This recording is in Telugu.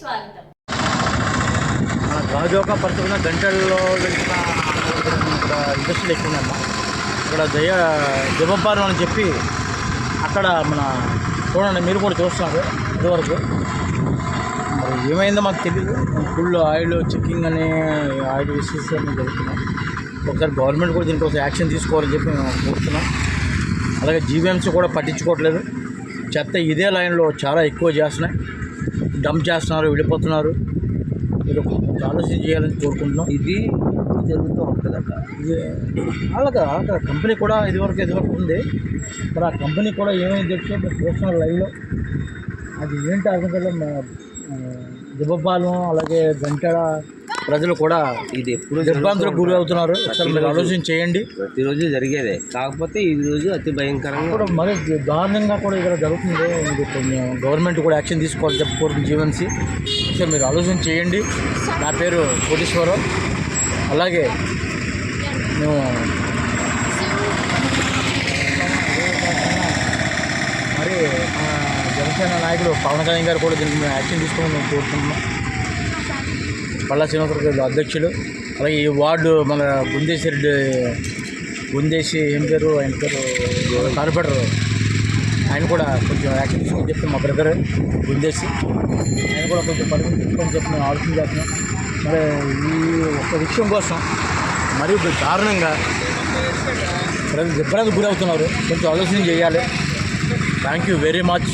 స్వాగతం. మన గాజోక పడుతున్న గంటల్లో వెళ్తున్న ఇక్కడ ఇండస్ట్రీలు ఎక్కువ ఇక్కడ దయ దివ్వపారం అని చెప్పి అక్కడ మన చూడండి మీరు కూడా చూస్తున్నారు ఇదివరకు. మరి ఏమైందో మాకు తెలియదు ఫుల్ ఆయిల్ చెక్కింగ్ అని ఆయిల్ ఇష్యూస్ అని జరుగుతున్నాం ఒకసారి గవర్నమెంట్ కూడా దీనికోసం యాక్షన్ తీసుకోవాలని చెప్పి మేము కోరుతున్నాం. అలాగే జీవీఎంసీ కూడా పట్టించుకోవట్లేదు. చెత్త ఇదే లైన్లో చాలా ఎక్కువ చేస్తున్నాయి. డంప్ చేస్తున్నారు వెళ్ళిపోతున్నారు మీరు ఆలోచన చేయాలని కోరుకుంటున్నాం. ఇది జరుగుతూ ఉంటుందట. ఇది అలాగా అక్కడ కంపెనీ కూడా ఇదివరకు ఇదివరకు ఉంది. మరి ఆ కంపెనీ కూడా ఏమైంది చెప్తే చూస్తున్నారు లైవ్లో అది ఏంటి అర్థం కదా దిబ్బపాలెం అలాగే గంటల ప్రజలు కూడా ఇది ఎప్పుడు దిగ్భ్రాంతులకు గురి అవుతున్నారు. మీరు ఆలోచన చేయండి. ప్రతిరోజు జరిగేదే. కాకపోతే ఈ రోజు అతి భయంకరంగా కూడా మరి దారుణంగా కూడా ఇక్కడ జరుగుతుంది కొంచెం గవర్నమెంట్ కూడా యాక్షన్ తీసుకోవాలి చెప్పుకోవడం జీవన్సి. సో మీరు ఆలోచన చేయండి. నా పేరు కోటేశ్వరరావు. అలాగే మేము మరి మా జనసేన నాయకుడు పవన్ కళ్యాణ్ గారు కూడా దీనికి మేము యాక్షన్ తీసుకోమని మేము కోరుకుంటున్నాం. పల్లా శ్రీనివాసరావు అధ్యక్షులు. అలాగే ఈ వార్డు మన గుందేశ్వరి గుందేసి ఏం పేరు ఆయన పేరు కార్పొరేటర్ ఆయన కూడా కొంచెం యాక్షన్ తీసుకొని చెప్పి మా బ్రదర్ గుందేసి ఆయన కూడా కొంచెం పరిమితి తీసుకొని చెప్పి మేము ఆలోచన చేస్తున్నాం. మరి ఈ ఒక్క విషయం కోసం మరి దారుణంగా ప్రజలు ఇబ్బంది గురవుతున్నారు. కొంచెం ఆలోచన చేయాలి. Thank you very much